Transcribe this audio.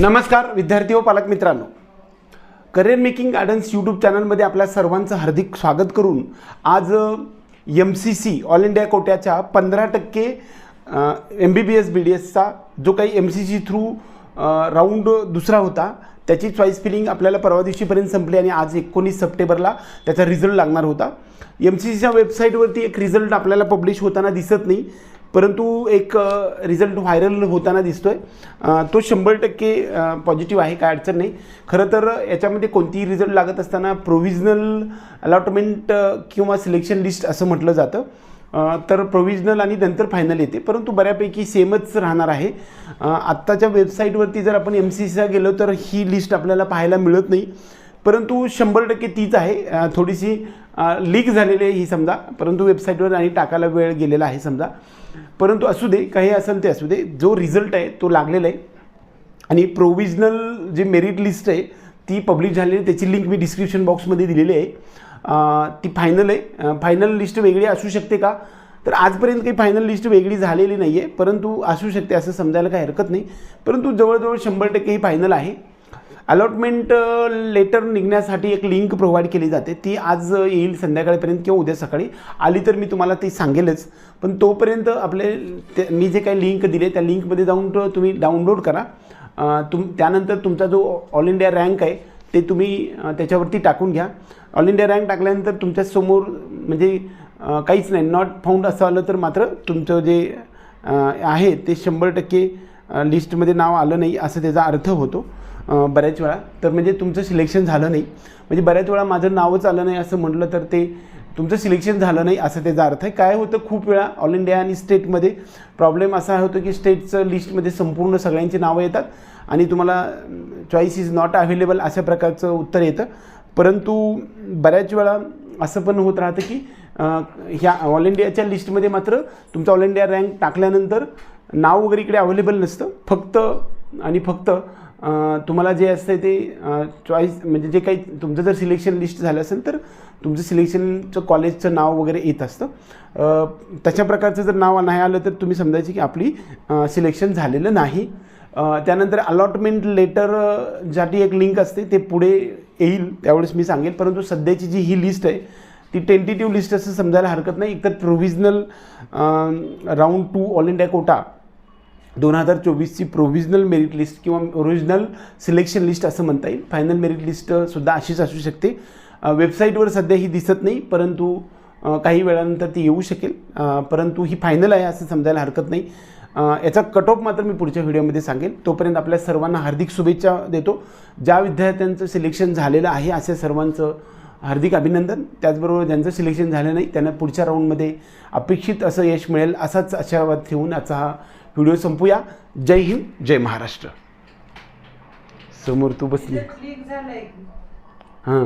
नमस्कार विद्यार्थी व पालक मित्रांनो. करिअर मेकिंग गार्डन्स यूट्यूब चॅनलमध्ये आपल्या सर्वांचं हार्दिक स्वागत करून आज M C C all India कोट्याच्या पंधरा टक्के M B B S B D एसचा जो काही M C C through round दुसरा होता त्याची चॉईस फिलिंग आपल्याला परवा दिवशीपर्यंत संपली आणि आज एकोणीस सप्टेंबरला त्याचा रिझल्ट लागणार होता. एम सी सीच्या वेबसाईटवरती एक रिझल्ट आपल्याला पब्लिश होताना दिसत नाही. परंतु एक रिझल्ट व्हायरल होताना दिसतोय. तो शंभर टक्के पॉझिटिव्ह आहे काय अडचण नाही. खरं तर याच्यामध्ये कोणतीही रिझल्ट लागत असताना प्रोव्हिजनल अलॉटमेंट किंवा सिलेक्शन लिस्ट असं म्हटलं जातं. तर प्रोव्हिजनल आणि नंतर फायनल येते. परंतु बऱ्यापैकी सेमच राहणार आहे. आत्ताच्या वेबसाईटवरती जर आपण एम सी सीला गेलो तर ही लिस्ट आपल्याला पाहायला मिळत नाही. परंतु शंभर टक्के तीच आहे. थोडीशी लीक झालेली आहे ही समजा. परंतु वेबसाईटवर आणि टाकायला वेळ गेलेला आहे समजा. परंतु असू दे काही असेल ते असू दे जो रिझल्ट आहे तो लागलेला आहे. आणि प्रोविजनल जी मेरिट लिस्ट आहे ती पब्लिश झालेली आहे. त्याची लिंक मी डिस्क्रिप्शन बॉक्समध्ये दिलेली आहे. ती फायनल आहे. फायनल लिस्ट वेगळी असू शकते का? तर आजपर्यंत काही फायनल लिस्ट वेगळी झालेली नाही आहे परंतु असू शकते असं समजायला काही हरकत नाही. परंतु जवळजवळ शंभर टक्के ही फायनल आहे. अलॉटमेंट लेटर निघण्यासाठी एक लिंक प्रोव्हाइड केली जाते. ती आज येईल संध्याकाळपर्यंत किंवा उद्या सकाळी. आली तर मी तुम्हाला ती सांगेलच. पण तोपर्यंत आपले ते मी जे काही लिंक दिले त्या लिंकमध्ये जाऊन तुम्ही डाउनलोड करा. तुम त्यानंतर तुमचा जो ऑल इंडिया रँक आहे ते तुम्ही त्याच्यावरती टाकून घ्या. ऑल इंडिया रँक टाकल्यानंतर तुमच्यासमोर म्हणजे काहीच नाही. नॉट फाउंड असं आलं तर मात्र तुमचं जे आहे ते शंभर टक्के लिस्टमध्ये नाव आलं नाही असं त्याचा अर्थ होतो. बऱ्याच वेळा. तर म्हणजे तुमचं सिलेक्शन झालं नाही. म्हणजे बऱ्याच वेळा माझं नावच आलं नाही असं म्हटलं तर ते तुमचं सिलेक्शन झालं नाही असं त्याचा अर्थ आहे. काय होतं खूप वेळा ऑल इंडिया आणि स्टेटमध्ये प्रॉब्लेम असा होतो की स्टेटचं लिस्टमध्ये संपूर्ण सगळ्यांची नावं येतात आणि तुम्हाला चॉईस इज नॉट अवेलेबल अशा प्रकारचं उत्तर येतं. परंतु बऱ्याच वेळा असं पण होत राहतं की ह्या ऑल इंडियाच्या लिस्टमध्ये मात्र तुमचा ऑल इंडिया रँक टाकल्यानंतर नाव वगैरे इकडे अवेलेबल नसतं. फक्त आणि फक्त तुम्हाला जे असतं ते चॉईस म्हणजे जे काही तुमचं जर सिलेक्शन लिस्ट झालं असेल तर तुमचं सिलेक्शनचं कॉलेजचं नाव वगैरे येत असतं. तशा प्रकारचं जर नाव नाही आलं तर तुम्ही समजायचे की आपली सिलेक्शन झालेलं नाही. त्यानंतर अलॉटमेंट लेटरसाठी एक लिंक असते ते पुढे येईल त्यावेळेस मी सांगेल. परंतु सध्याची जी ही लिस्ट आहे ती टेंटेटिव्ह लिस्ट असं समजायला हरकत नाही. एकतर provisional round two all India quota दोन हजार चोवीसची प्रोव्हिजनल मेरिट लिस्ट किंवा ओरिजिनल सिलेक्शन लिस्ट असं म्हणता येईल. फायनल मेरिट लिस्टसुद्धा अशीच असू शकते. वेबसाईटवर सध्या ही दिसत नाही परंतु काही वेळानंतर ती येऊ शकेल. परंतु ही फायनल आहे असं समजायला हरकत नाही. याचा कट ऑफ मात्र मी पुढच्या व्हिडिओमध्ये सांगेल तोपर्यंत आपल्या सर्वांना हार्दिक शुभेच्छा देतो. ज्या विद्यार्थ्यांचं सिलेक्शन झालेलं आहे अशा सर्वांचं हार्दिक अभिनंदन. त्याचबरोबर ज्यांचं सिलेक्शन झालं नाही त्यांना पुढच्या राऊंडमध्ये अपेक्षित असं यश मिळेल असाच आशावाद ठेवून आजचा हा व्हिडिओ संपूया. जय हिंद जय महाराष्ट्र. समोर तू बसली. हां.